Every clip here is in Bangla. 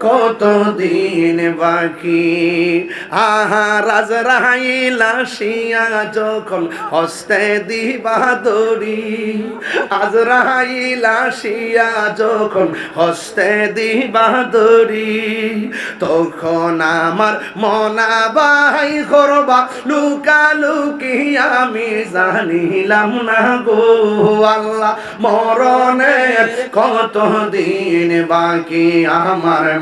কত দিন বাকি? আহা, রাজ রাহাইলা শিয়া যখন হস্তে দিবা দড়ি, আজ রাহাইলা শিয়া যখন হস্তে দিবা দড়ি, তখন আমার মনা বাই করবা, লুকা লুকি আমি জানিলাম না গো আল্লাহ, মরণের কত দিন বাকি? আমার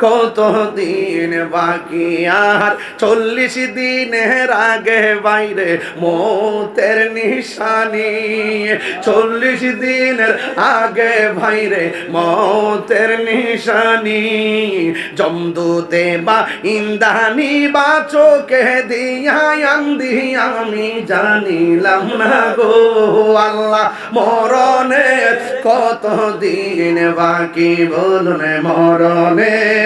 কত দিন বাকি? আর চল্লিশ দিনের আগে বাইরে মতের নিশানি। চল্লিশ দিনের আগে বাইরে মতের নিশানি। জমদু দেবা ইন্দানি বা চোখে দিয়া আমি জানিলাম না গো আল্লাহ, মরণের কত দিন বাকি? বলুন মরণের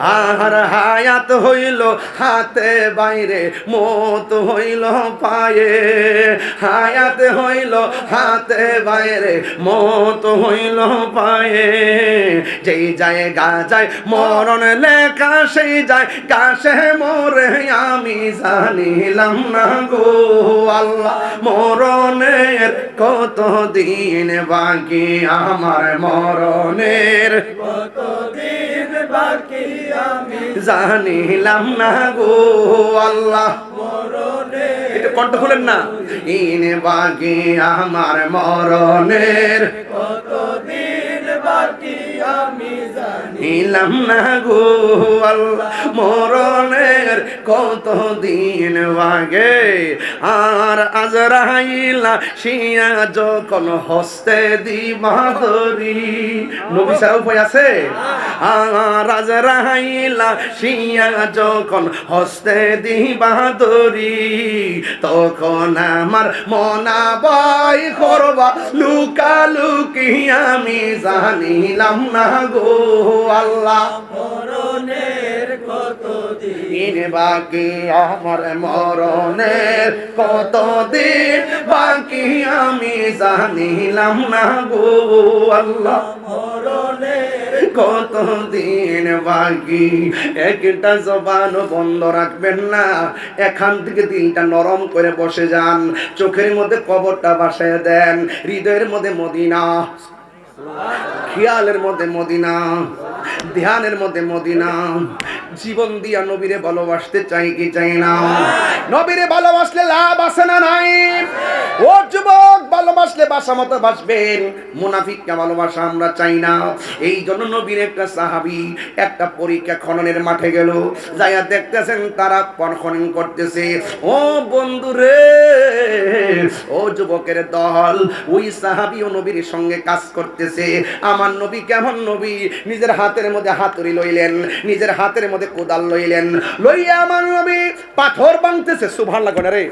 আর হায়াত হইল, হাতে বাইরে মত হইল পায়ে। হায়াত হইল, হাতে বাইরে মত হইল পায়ে। যেই যায় গা যায় মরণ লেখা, সেই যায় কাশে মরে, আমি জানিলাম না গো আল্লাহ, মরণের কত দিন বাকি আমার মরণের। কত দিন বাকি আমি জানিলাম না গো আল্লাহ। এটা কণ্ঠ খুলেন না। ইনে বাকি আমার মরণের কত দিন বাকি আমি জানি নিলাম না গো আল্লাহ, মরণের কত দিন বাগে আর আজ রাইলা শিয়া যখন হস্তে দিবাদরি নবী সারা উপায় আছে? আর আজ রাইলা শিয়া যখন হস্তে দিবাদরি তখন আমার মনা বাই করবা, লুকা লুকি আমি জানিলাম না গো আল্লাহ। মরণের কত দিন? দিন বাকি আমার মরণের কত দিন? বাকি আমি জানিলাম না গো আল্লাহ। মরণের কত দিন বাকি? একটা জবান বন্ধ রাখবেন না। এখান থেকে দিনটা নরম করে বসে যান। চোখের মধ্যে কবরটা বাসায় দেন। হৃদয়ের মধ্যে মদিনা খেয়ালের মধ্যে মদিনা, ধ্যানের মধ্যে মদিনা। জীবন দিয়া নবীরে ভালোবাসতে চাই কি চাই না? নবীরে ভালোবাসলে লাভ আছে না নাই? ও যুবক, ভালোবাসলে বাসা মতো বাসবেন। মুনাফিককে ভালোবাসা আমরা চাই না। এই জন্য নবীর একটা সাহাবি একটা পরীক্ষা খননের মাঠে গেল। যাইয়া দেখতেছেন তারা খনন করতেছে। ও বন্ধু রে ও যুবকের দল। ওই সাহাবি ও নবীর সঙ্গে কাজ করতেছে। আমার নবী কেমন নবী? নিজের হাতের মধ্যে হাতুড়ি লইলেন নিজের হাতের মধ্যে কোদাল লইলেন। লইয়া আমার নবী পাথর বাংতেছে সুভান লাগবে রে।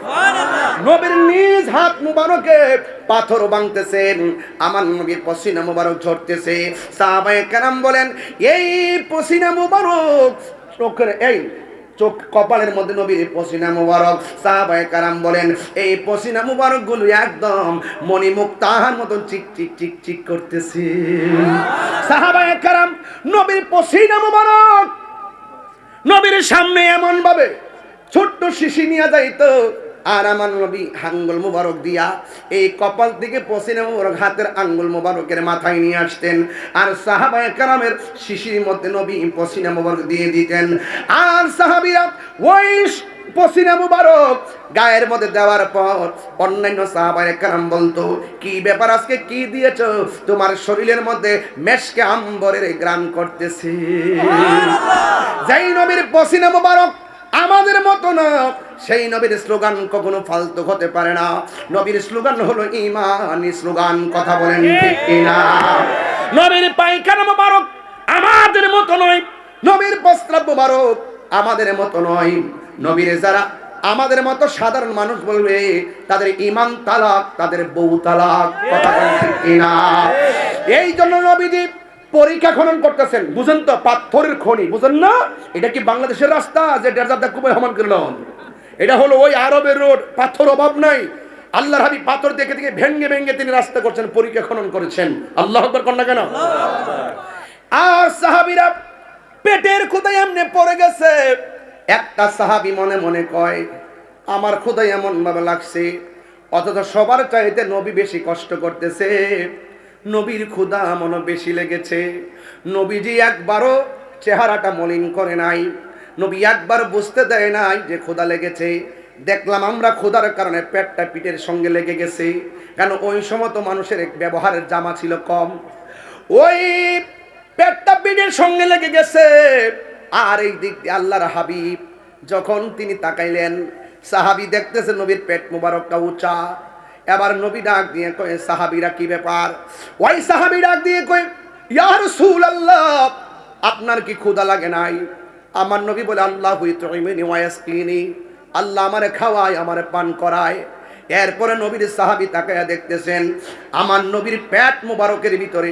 নবীর নিজ হাত মুবারকে পাথর বাংতেছেন আমার নবীর পসিনা মুবারক ঝরতেছে। সাহাবায়ে কেরাম বলেন এই পসিনা মুবারক চোখের এই চোখ কপালের মধ্যে নবীর পসিনা মুবারক সাহাবায়ে কারাম বলেন, এই পসিনা মুবারকগুলো একদম তাহার মতন চিক চিক চিক চিক করতেছে। সাহাবায়ে কারাম, নবীর পসিনা মুবারক, নবীর সামনে এমন ভাবে ছোট্ট শিশি নিয়ে যাইতো আর আমার নবী আঙ্গুল মুবারক দিয়া এই কপাল থেকে পসিনা মুবারক হাতের আঙ্গুল মুবারকের মাথায় নিয়ে আসতেন। আর সাহাবায়ে কারামের শিশির মধ্যে নবী পসিনা মুবারক দিয়ে দিতেন। আর সাহাবীরা ওই পসিনা মুবারক গায়ের মধ্যে দেওয়ার পর অন্যান্য সাহাবায়ে কারাম বলতো কি ব্যাপার আজকে কি দিয়েছ? তোমার শরীরের মধ্যে মেশকে আম্বরের গ্রাম করতেছে। যাই নবীর পসিনা মুবারক আমাদের মতো না। সেই নবীর স্লোগান কখনো ফালতু হতে পারে না। নবীর স্লোগান হলো ইমানি স্লোগান, কথা বলেন ঠিক কিনা। নবীর পায়খানা মোবারক আমাদের মতো নয়। নবীর প্রস্রাব মোবারক আমাদের মতো নয়। নবীর যারা আমাদের মতো সাধারণ মানুষ বলবে, তাদের ইমান তালাক, তাদের বউ তালাক, কথা বলেন ঠিক এই জন্য নবীজি পরীক্ষা খনন করতেছেন, বুঝেন তো, পাথরের খনি, বুঝেন না? এটা কি বাংলাদেশের রাস্তা যে ডেজার্টটা খুবই হমান করলাম এটা হলো ওই আরবের রোড, পাথর অভাব নাই। আল্লাহর হাবি পাথর দেখে দেখে ভেঙ্গে ভেঙ্গে তিনি রাস্তা করছেন, পরীক্ষা খনন করেছেন। আল্লাহ আকবার কন্যা কেন? আর সাহাবিরা পেটের খুদাই এমনি পড়ে গেছে। একটা সাহাবি মনে মনে কয়, আমার খুদাই এমন ভাবে লাগছে, অথচ সবার চাইতে নবী বেশি কষ্ট করতেছে। নবীর ক্ষুদা মনে বেশি লেগেছে। নবীজি একবারও চেহারাটা মলিন করে নাই। নবী একবার বুঝতে দেয় নাই যে ক্ষুদা লেগেছে। দেখলাম আমরা ক্ষুধার কারণে পেটটা পিঠের সঙ্গে লেগে গেছে। কেন ওই সময় তো মানুষের ব্যবহারের জামা ছিল কম। ওই পেটটা পিঠের সঙ্গে লেগে গেছে। আর এই দিক দিয়ে আল্লাহর হাবিব যখন তিনি তাকাইলেন, সাহাবি দেখতেছে নবীর পেট মোবারকটা উঁচা। এবার নবী ডাক দিয়ে কয়ে, সাহাবিরা কি ব্যাপার? ওই সাহাবি ডাক দিয়ে কয়ে ইয়ার সুল আল্লাহ আপনার কি ক্ষুধা লাগে নাই? আমার নবী বলে, আল্লাহ হুইতমিনি ওয়াসকিনি আল্লাহ আমারে খাওয়ায়, আমারে পান করায়। এরপরে নবীর সাহাবি তাকায়া দেখতেছেন, আমার নবীর পেট মোবারকের ভিতরে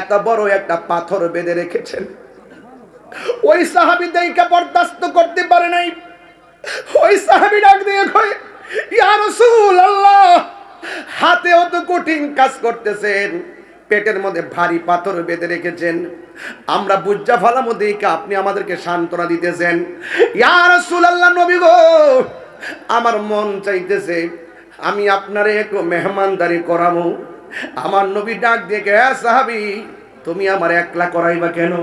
এত বড় একটা পাথর বেঁধে রেখেছেন। ওই সাহাবি দেইকা বরদাস্ত করতে পারে নাই। ওই সাহাবি ডাক দিয়ে কয়, ইয়া রাসূলুল্লাহ হাতে অত কঠিন কাজ করতেছেন। পেটের মধ্যে ভারী পাথর বেঁধে রেখেছেন। আমরা বুজ্জা ফালামো দেখে আপনি আমাদেরকে সান্ত্বনা দিতেছেন। ইয়া রাসূলুল্লাহ নবী গো, আমার মন চাইতেছে, আমি আপনারে এক মেহমানদারি করাবো। আমার নবী ডাক দিয়ে কে সাহাবি, তুমি আমার একলা করাইবা কেন?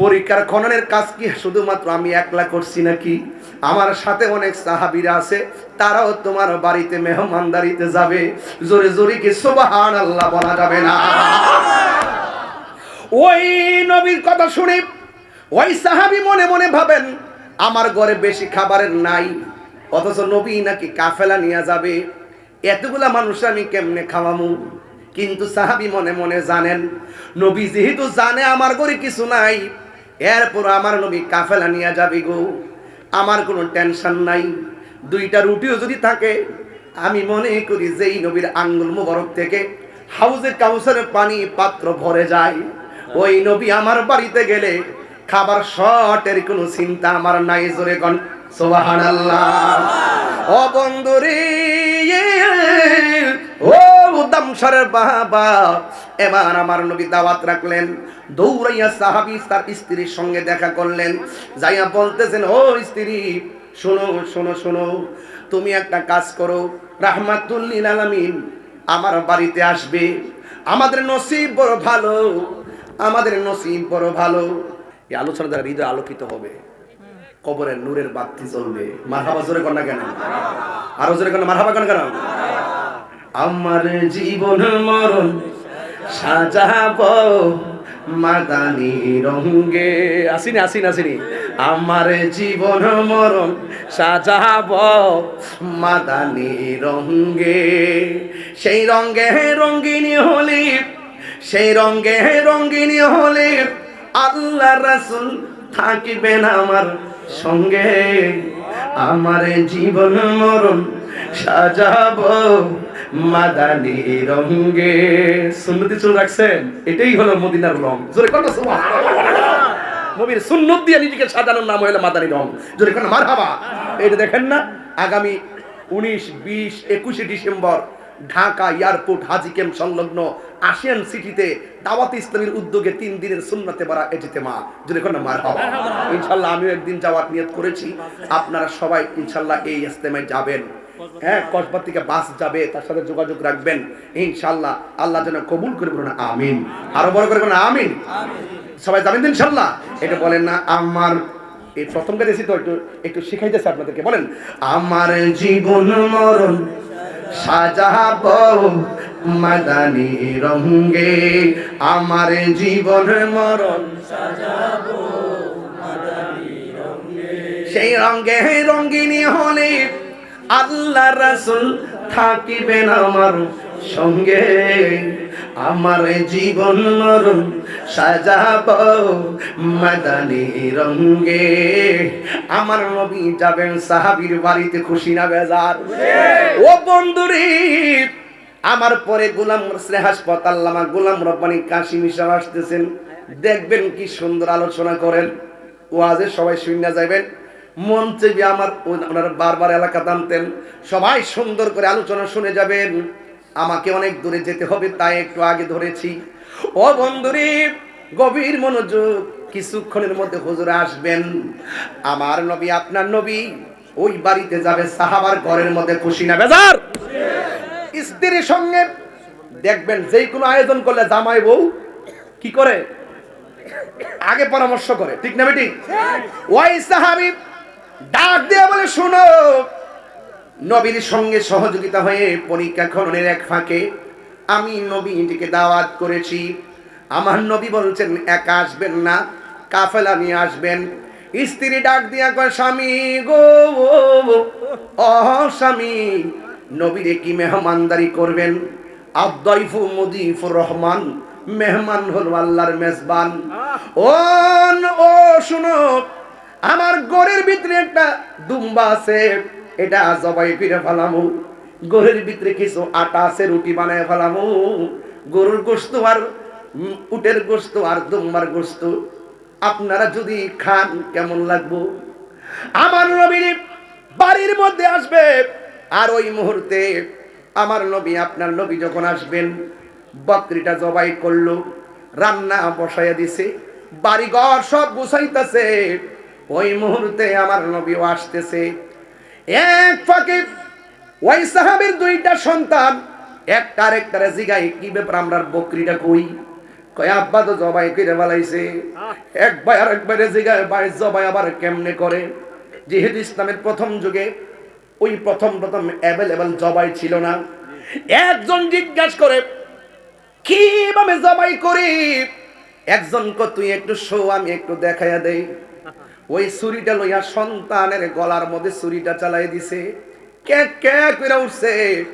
পরীক্ষার খননের কাজ কি? শুধুমাত্র আমি একলা করছি নাকি? আমার সাথে অনেক সাহাবিরা আছে, তারাও তোমার বাড়িতে মেহমানদারিতে যাবে। জোরে জোরে কি সুবহান আল্লাহ বলা যাবে না? ওই নবীর কথা শুনে, ওই সাহাবি মনে মনে ভাবেন, আমার ঘরে বেশি খাবারের নাই, অথচ নবী নাকি কাফেলা নিয়ে যাবে। এতগুলা মানুষ আমি কেমনে খাওয়ামু? কিন্তু সাহাবি মনে মনে জানেন, নবী যেহেতু জানে, আমার ঘরে কিছু নাই এরপর আমার নবী কাফেলা নিয়ে যাবে গো। আমার কোনো টেনশন নাই। দুইটা রুটিও যদি থাকে, আমি মনে করি যেই নবীর আঙ্গুল মুবারক থেকে হাউজে কাউসারের পানি পাত্র ভরে যায়। ওই নবী আমার বাড়িতে গেলে খাবার শর্টের কোনো চিন্তা আমার নাই জোরে গন সুবহানাল্লাহ। ও বন্ধুরে, ও বাবা। এবার আমার নবী দাওয়াত রাখলেন। দৌড়াইয়া সাহাবি তার স্ত্রীর সঙ্গে দেখা করলেন। যাইয়া বলতেছেন, ও স্ত্রী, শোনো শোনো শোনো, তুমি একটা কাজ করো। রাহমাতুল্লিল আলামিন আমার বাড়িতে আসবে। আমাদের নসিব বড় ভালো, আমাদের নসিব বড় ভালো। এই আলোচনা দ্বারা হৃদয় আলোকিত হবে। কবরের নূরের বাতি জ্বলবে। মারহাবা জোরে না কেন? আরও জোরে কেন মারহাবা কেন কেন? আমার জীবন মরণ সাজাব মাদানি রঙ্গে আসিনি আসিনি আসিনি। আমার জীবন মরণ সাজাব মাদানি রঙ্গে সেই রঙ্গে রঙ্গিনী হলি, সেই রঙ্গে রঙ্গিনী হলি আল্লাহ রাসুল থাকিবেন আমার সঙ্গে। আমার জীবন মরণ সাজাব মাদানি রঙ্গে সুন্নতি চুল রাখছেন? এটাই হলো মদিনার রং। জোরে কত নবীর সুন্নত দিয়ে নিজেকে সাজানোর নাম হলো মাদানি রং। জোরে কোন মারহাবা। এটা দেখেন না, আগামী উনিশ, বিশ, একুশে December Dhaka airport Haji camp সংলগ্ন আসিয়ান সিটিতে দাওয়াত ইসলামের উদ্যোগে তিন দিনের সুন্নতে বাড়া এটিতে মা। যদি কোনো মার হবা ইনশাল্লাহ আমিও একদিন যাওয়ার নিয়ত করেছি। আপনারা সবাই ইনশাল্লাহ এই ইস্তেমায় যাবেন। হ্যাঁ কসবার থেকে বাস যাবে, তার সাথে যোগাযোগ রাখবেন। ইনশাল্লাহ, আল্লাহ যেন কবুল করে বলুন, আমিন। আরও বড় করে বলুন, আমিন। সবাই তো ইনশাল্লাহ? এটা বলেন না, আমার এই প্রথম গেছি তো একটু একটু শিখাইতেছে আপনাদেরকে। বলেন, আমার জীবন মরণ সাজাব মাদানি রঙ্গে আমার জীবন মরণ সেই রঙ্গে রঙ্গিনী হলে আল্লাহ রাসুল থাকিবেন আমার সঙ্গে। আমার জীবন মরণ সাজাব মাদানি রঙ্গে। আমার নবী যাবেন সাহাবীর বাড়িতে খুশি না বেজার। ও বন্ধুরে, আমার পরে গোলাম শ্রে হাসপাতাল আমার গোলাম রব্বানি কাশি মিশাল আসতেছেন। দেখবেন কি সুন্দর আলোচনা করেন। ওয়াজে সবাই শুনে যাবেন মঞ্চে গিয়ে আমার ওনারা বারবার এলাকা টানতেন সবাই সুন্দর করে আলোচনা শুনে যাবেন। আমাকে অনেক দূরে যেতে হবে তাই একটু আগে ধরেছি। ও বন্ধুরে গভীর মনোযোগ কিছুক্ষণের মধ্যে হুজুর আসবেন। আমার নবী আপনার নবী ওই বাড়িতে যাবে সাহাবার ঘরের মধ্যে খুশি না বেজার? স্ত্রীর সঙ্গে দেখবেন যে কোনো আয়োজন করলে জামাই বউ কি করে? আগে পরামর্শ করে ঠিক না বেটি? ওয়াই সাহাবি ডাক দিয়ে বলে, শোনো। নবীর সঙ্গে সহযোগিতা হয়ে পরীক্ষা খননের এক ফাঁকে আমি নবীটিকে দাওয়াত করেছি। আমার নবী বলছেন, একা আসবেন না, কাফেলা নিয়ে আসবেন। স্ত্রী ডাক দিয়া কয়, স্বামী গো, ও স্বামী, নবীরে কি মেহমানদারি করবেন? আব্দাইফু মুদিফুর রহমান, মেহমান হল আল্লাহর মেজবান। ও, শুনো আমার গরের ভিতরে একটা দুম্বা আছে, এটা জবাই ফিরে ফেলামু। গরের ভিতরে কিছু আটা আছে, রুটি বানায় ফেলামু। গরুর গোস্ত আর উটের গোস্ত আর দুম্বার গোস্ত আপনারা যদি খান, কেমন লাগবো? আমার নবীর বাড়ির মধ্যে আসবে, আর ওই মুহূর্তে আমার নবী, আপনার নবী যখন আসবেন, বকরিটা জবাই করল, রান্না বসাইয়া দিছে, বাড়িঘর সব গুছাইতেছে। ওই মুহূর্তে আমার নবীও আসতেছে। এক ফাঁকে ওই সাহাবের দুইটা সন্তান, একটা আরেকটারে জিগাই কি ব্যাপার আমরা বকরিটা কই? কয়, আব্বা তো জবাই করে বেলাইছে এক ভাই আর একবারে জিগায়, ভাই, জবাই আবার কেমনে করে? যেহেতু ইসলামের প্রথম যুগে ওই প্রথম প্রথম অ্যাভেলেবল জবাই ছিল না। একজন জিজ্ঞাসা করে, কীভাবে জবাই করি? একজন কো তুই একটু শো, আমি একটু দেখাইয়া দেই। ওই ছুরিটা লইয়া সন্তানের গলার মধ্যে ছুরিটা চালাই দিছে। কে কে করে উঠছে।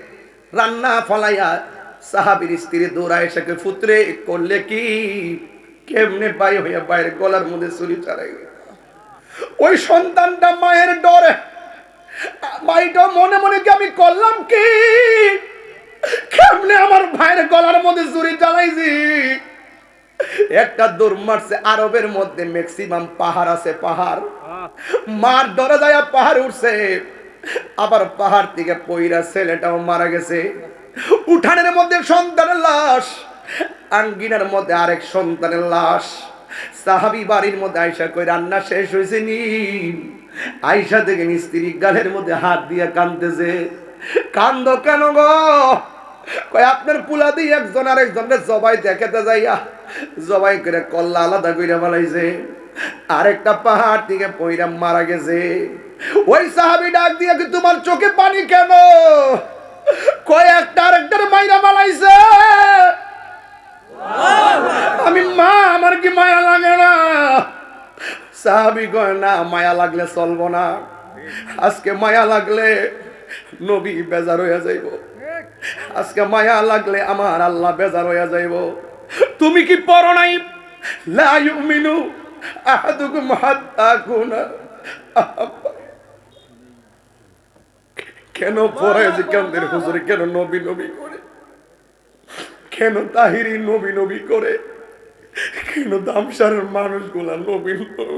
রান্না ফলাইয়া সাহাবির স্ত্রী দৌড়ায় এসে ফুতরে, করলে কি? কেমনে বাই হইয়া বাইরে গলার মধ্যে ছুরি চালাই? ওই সন্তানটা মায়ের ডরে। মাইটা মনে মনে কি আমি করলাম কি? কেমনে আমার ভাইয়ের গলার মধ্যে ছুরি চালাইছি? একটা দৌড় মারছে, আরবের মধ্যে ম্যাক্সিমাম পাহাড় আছে, পাহাড়। মার ডরে যায় পাহাড় উঠছে। আবার পাহাড় থেকে পইরা ছেলেটাও মারা গেছে। উঠানের মধ্যে সন্তানের লাশ, আঙ্গিনার মধ্যে আরেক সন্তানের লাশ। সাহাবি বাড়ির মধ্যে আয়সা কই, রান্না শেষ হয়েছে নি? আয়সা থেকে স্ত্রী গালের মধ্যে হাত দিয়ে কান্দতেছে কান্দ কেন গো? কয় আপনার পুলা দিয়ে একজন আর একজনকে জবাই দেখাতে যাইয়া জবাই করে কল্লা আলাদা করে বানাইছে। আরেকটা পাহাড় থেকে পইরা মারা গেছে। ওই সাহাবি ডাক দিয়ে কি তোমার চোখে পানি কেন? কয়, একটা আরেকটার মাইরা বানাইছে। আমি মা, আমার কি মায়া লাগে না? সাহাবি কয়, না, মায়া লাগলে চলবো না। আজকে মায়া লাগলে নবী বেজার হইয়া যাইব। আজকে মায়া লাগলে আমার আল্লাহ বেজার হইয়া যাইব। তুমি কি পড়ো নাই? লা ইউমিনু আহাদুকুম হাত্তা কুনা। কেন পড়ে যে কেন্দ্রের হুজুরে, কেন নবী নবী করে? কেন তাহিরি নবী নবী করে? কেন দামসারের মানুষগুলা নবী নবী করে?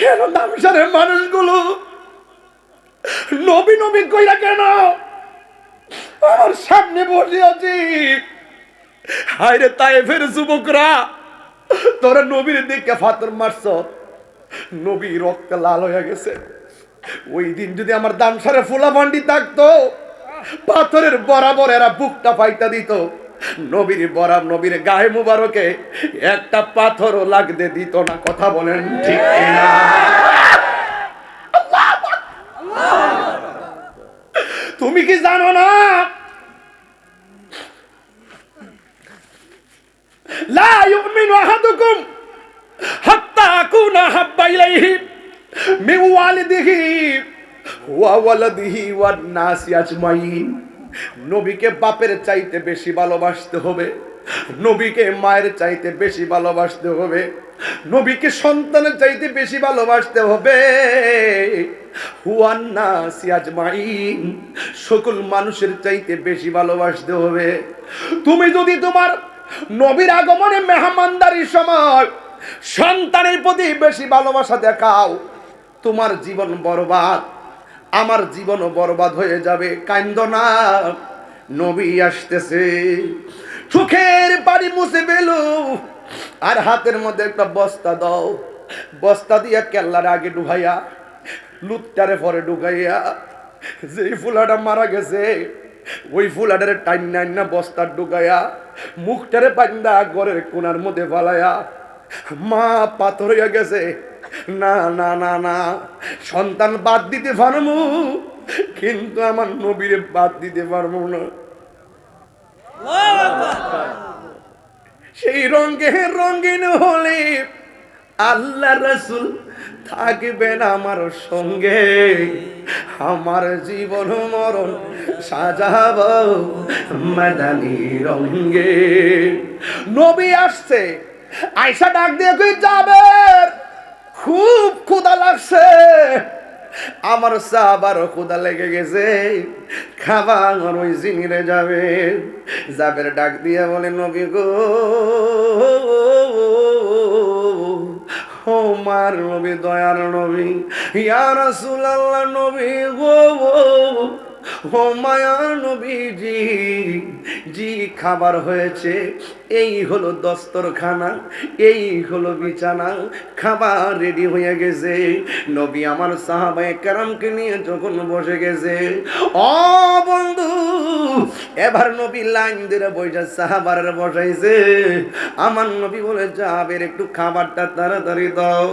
কেন দামসারের মানুষগুলো নবী নবী কইরা কেন? আমার সামনে বসে আছি হায়রে তাইফের যুবকরা, তোরা নবীর দিকে ফাতর মারছ। নবী রক্ত লাল হয়ে গেছে। ওই দিন যদি আমার দামসারে ফুলা ভান্ডি থাকতো, পাথরের বরাবর এরা বুকটা ফাইটা দিত। নবীর বরাব, নবীর গায়ে মুবারকে একটা পাথরও লাগতে দিত না, কথা বলেন ঠিক না তুমি কি জানো না? ওয়া ওয়ালাদিহি নবীকে বাপের চাইতে বেশি ভালোবাসতে হবে, নবীকে মায়ের চাইতে বেশি ভালোবাসতে হবে, নবীকে সন্তানের চাইতে বেশি ভালোবাসতে হবে। সকল মানুষের চাইতে বেশি ভালোবাসতে হবে। তুমি যদি তোমার নবীর আগমনে মেহমানদারির সময় সন্তানের প্রতি বেশি ভালোবাসা দেখাও, তোমার জীবন বরবাদ, আমার জীবনও বরবাদ হয়ে যাবে। কান্দ না, নবী আসতেছে। চোখের পানি মুছে বেলু আর হাতের মধ্যে একটা বস্তা দাও। বস্তা দিয়া কেল্লার আগে ডুবাইয়া লুটটারে পরে ঢুকাইয়া যেই ফুলাটা মারা গেছে ওই ফুলাটারে টাইম নাইন না বস্তার ঢুকাইয়া মুখটারে পান্ডা ঘরের কোনার মধ্যে ফালাইয়া মা পাথর হইয়া গেছে। না না না না সন্তান বাদ দিতে পারব কিন্তু আমার নবীরে বাদ দিতে পারব না। সেই রঙে রঙিন হলে আল্লাহ রসুল থাকবেন আমার সঙ্গে। আমার জীবন মরণ সাজাব মাদানি রঙ্গে নবী আসছে আয়সা ডাক দিয়ে কই যাবে? খুব ক্ষুদা লাগছে। আমার সাবার ক্ষুদা লেগে গেছে। খাবার ওই জিনিরে যাবে। যাবের ডাক দিয়ে বলে, নবী গো ও নবী, দয়ার নবী। ইয়া রাসূলুল্লাহ নবী গো ও মায়ার নবীজি, জি খাবার হয়েছে। এই হলো দস্তরখানা, এই হলো বিছানা। খাবার রেডি হয়ে গেছে। নবী আমার সাহাবায়ে কেরামকে নিয়ে যখন বসে গেছে। ও বন্ধু এবার নবী লাইন ধরে বইটা সাহাবার বসাইছে। আমার নবী বলে যাবের একটু খাবারটা তাড়াতাড়ি দাও।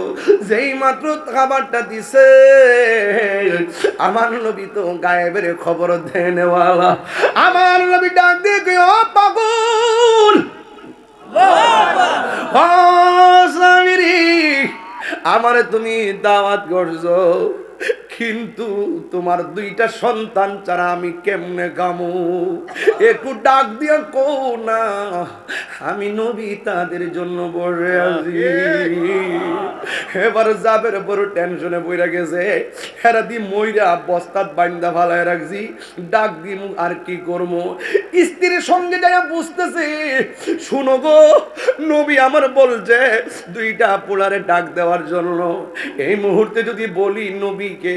যেই মাত্র খাবারটা দিছে, আমার নবী তো গায়েবের খবর দেয় নেওয়ালা আমার নবী ডাক দিয়ে ও পাগল! আমারে তুমি দাওয়াত করছ। কিন্তু তোমার দুইটা সন্তান ছাড়া আমি কেমনে গামু একটু ডাক দিয়া কো না আমি নবী তাদের জন্য বসে আছি। এবার যাবের বড় টেনশনে বইরা গেছে। হেরা দি মইরা বস্তাত বাইন্দা ফালায় রাখছি। ডাক দিম আর কি করব স্ত্রীর সঙ্গে যাই বুঝতেছে শুনো গো নবী আমার বলছে দুইটা পোলারে ডাক দেওয়ার জন্য। এই মুহূর্তে যদি বলি নবীকে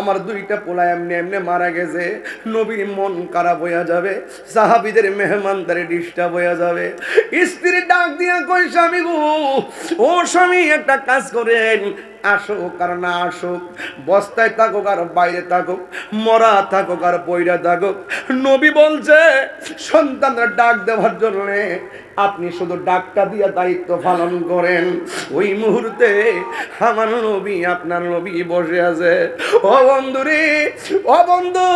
আমার দুইটা পোলা এমনি এমনি মারা গেছে। নবীর মন খারাপ হইয়া যাবে, সাহাবিদের মেহমানদারে ডিস্টার্ব হইয়া যাবে। স্ত্রী ডাক দিয়া কই স্বামী গো, ও স্বামী, একটা কাজ করেন। আসুক আর না আসুক, বস্তায় থাকুক আর বাইরে থাকুক, মরা থাকুক আর বইরা থাকুক। নবী বলছে, সন্তানরা ডাক দেওয়ার জন্য আপনি শুধু ডাকটা দিয়ে দায়িত্ব পালন করেন। ওই মুহূর্তে আমার নবী, আপনার নবী বসে আছে। ও বন্ধু রে, ও বন্ধু,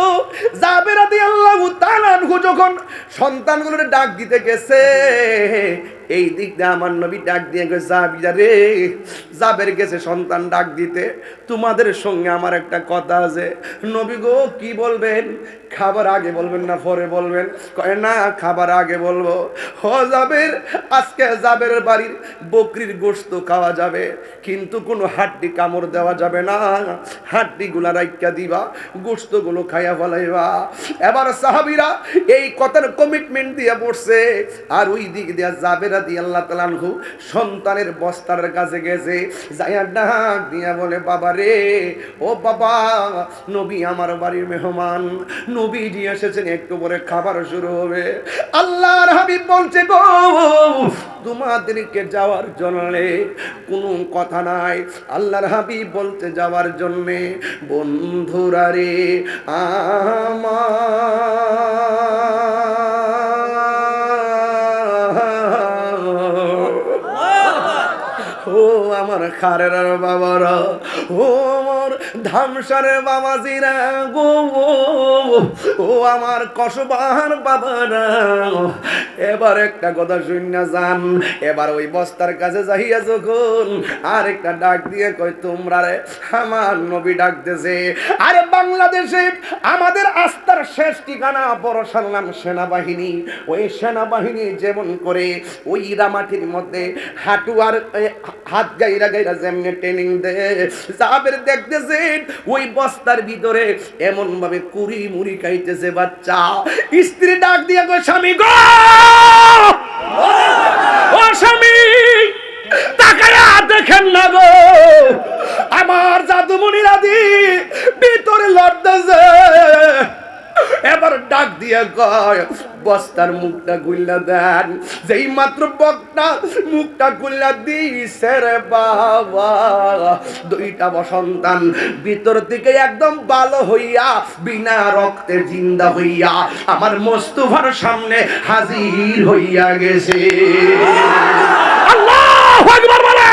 যাবে রাতে আল্লাহ তালানহু যখন সন্তানগুলোর ডাক দিতে গেছে। এই দিক দিয়ে আমার নবী ডাক দিয়ে গেছে যাবিরা রে। যাবের গেছে সন্তান ডাক দিতে। তোমাদের সঙ্গে আমার একটা কথা আছে। নবী গো, কি বলবেন? খাবার আগে বলবেন না পরে বলবেন? কয়, না, খাবার আগে বলব। হ যাবের আজকে যাবের বাড়ির বকরির গোস্ত খাওয়া যাবে, কিন্তু কোনো হাড্ডি কামড় দেওয়া যাবে না। হাড্ডিগুলা রাইকা দিবা গোস্তগুলো খাইয়া ফলাইবা। এবার সাহাবিরা এই কথার কমিটমেন্ট দিয়ে বসছে আর ওই দিক দিয়া জাবেরা দিয়ে আল্লাহ তালানহু সন্তানের বস্তার কাছে গেছে, যাইয়া ডাক দিয়া বলে, বাবা রে, ও বাবা, নবী আমার বাড়ির মেহমান নবীজি এসেছেন, একটু পরে খাবার শুরু হবে। আল্লাহর হাবিব বলছে, গো তোমাদেরকে যাওয়ার জন্যে কোনো কথা নাই। আল্লাহর হাবিব বলতে যাওয়ার জন্যে বন্ধুরা রে আমার খারের বাবারা। ও আমার ধামসারের বাবাজিরা গো, ও আমার কসবার বাবারা এবার একটা কথা শুনে যান, এবার ওই বস্তার কাছে যাইয়া যখন আর একটা ডাক দিয়ে কই তোমরা রে, আমার নবী ডাকতেছে। আরে বাংলাদেশে আমাদের আস্থার শেষ ঠিকানা বড়সার নাম সেনাবাহিনী। ওই সেনাবাহিনী যেমন করে ওই রামাটির মধ্যে হাঁটু আর হাত গাইরা ট্রেনিং সাহাবের দেখতেছেন ওই বস্তার ভিতরে এমন ভাবে কুড়ি মুড়ি খাইতেছে বাচ্চা। স্ত্রী ডাক দিয়ে গো স্বামী গো! ও স্বামী দেখেন না গো। আমার জাদুমণিরা দি ভিতরে লড়তেছে। এবার ডাক দিয়ে কয় বস্তার মুখটা গুল্লা দেন। যেই মাত্র বকটা মুখটা গুল্লা দিছে রে বাবা। দুইটা বসন্তান ভিতর থেকে একদম ভালো হইয়া বিনা রক্তে জিন্দা হইয়া আমার মস্তুভার সামনে হাজির হইয়া গেছে। আল্লাহ বলে